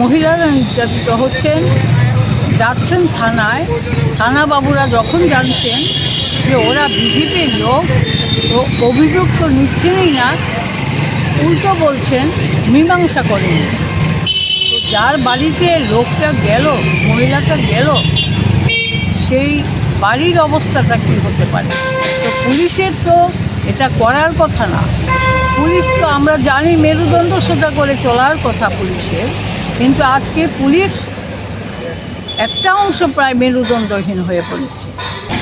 মহিলারা নির্যাতিত হচ্ছেন, যাচ্ছেন থানায়। থানা বাবুরা যখন জানছেন যে ওরা বিজেপির লোক তো অভিযোগ তো নিচ্ছেনই না, উল্টো বলছেন, মীমাংসা করেন। তো যার বাড়িতে লোকটা গেল, মহিলাটা গেল, সেই বাড়ির অবস্থাটা কী হতে পারে? তো পুলিশের তো এটা করার কথা না। পুলিশ তো আমরা জানি, মেরুদণ্ড সোজা করে চলার কথা পুলিশের। কিন্তু আজকে পুলিশ একটা অংশ প্রায় মেরুদণ্ডহীন হয়ে পড়েছে।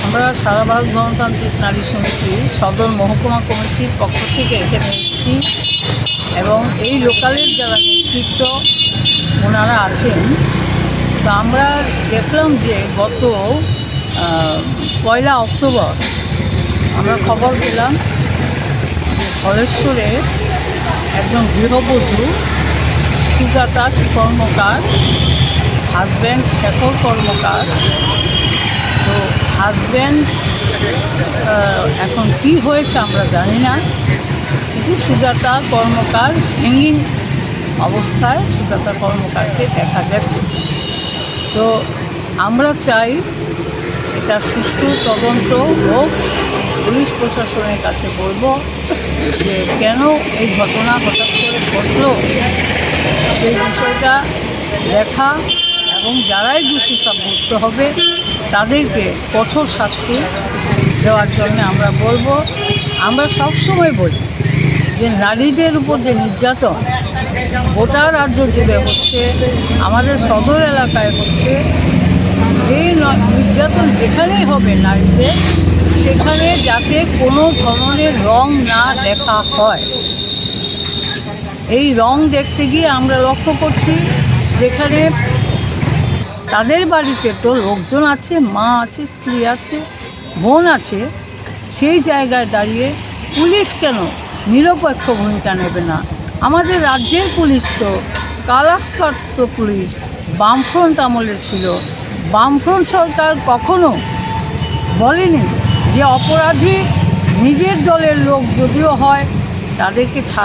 আমরা সারা ভারত গণতান্ত্রিক নারী সমিতি, সদর মহকুমা কমিটির পক্ষ থেকে এখানে এসেছি এবং এই লোকালের যারা নেতৃত্ব ওনারা আছেন, তো আমরা দেখলাম যে গত পয়লা অক্টোবর আমরা খবর পেলাম যে একজন গৃহবধূ সুজাতা কর্মকার হাজব্যান্ড শেখর কর্মকার। তো হাজব্যান্ড এখন কি হয়েছে আমরা জানি না। কিন্তু সুজাতা কর্মকার হ্যাঙ্গিং অবস্থায় সুজাতা কর্মকারকে দেখা গেছে। তো আমরা চাই এটা সুষ্ঠু তদন্ত হোক। পুলিশ প্রশাসনের কাছে বলব যে কেন এই ঘটনা হঠাৎ করে ঘটলো? সেই বিষয়টা দেখা এবং যারাই দোষী সাব্যস্ত হবে, তাদেরকে কঠোর শাস্তি দেওয়ার জন্য আমরা বলব। আমরা সবসময় বলি যে নারীদের উপর যে নির্যাতন গোটা রাজ্য জুড়ে হচ্ছে, আমাদের সদর এলাকায় হচ্ছে ন- নির্যাতন যেখানেই হবে নারীদের, সেখানে যাতে কোনো ধরনের রং না দেখা হয়। এই রং দেখতে গিয়ে আমরা লক্ষ্য করছি যেখানে তাদের বাড়িতে তো লোকজন আছে, মা আছে, স্ত্রী আছে, বোন আছে। সেই জায়গায় দাঁড়িয়ে পুলিশ কেন নিরপেক্ষ ভূমিকা নেবে না? আমাদের রাজ্যের পুলিশ তো কালাস্কার্ত পুলিশ। বামফ্রন্ট আমলে ছিল। বামফ্রন্ট সরকার কখনো বলেনি যে অপরাধী নিজের দলের লোক যদিও হয়, তাদেরকে ছাড়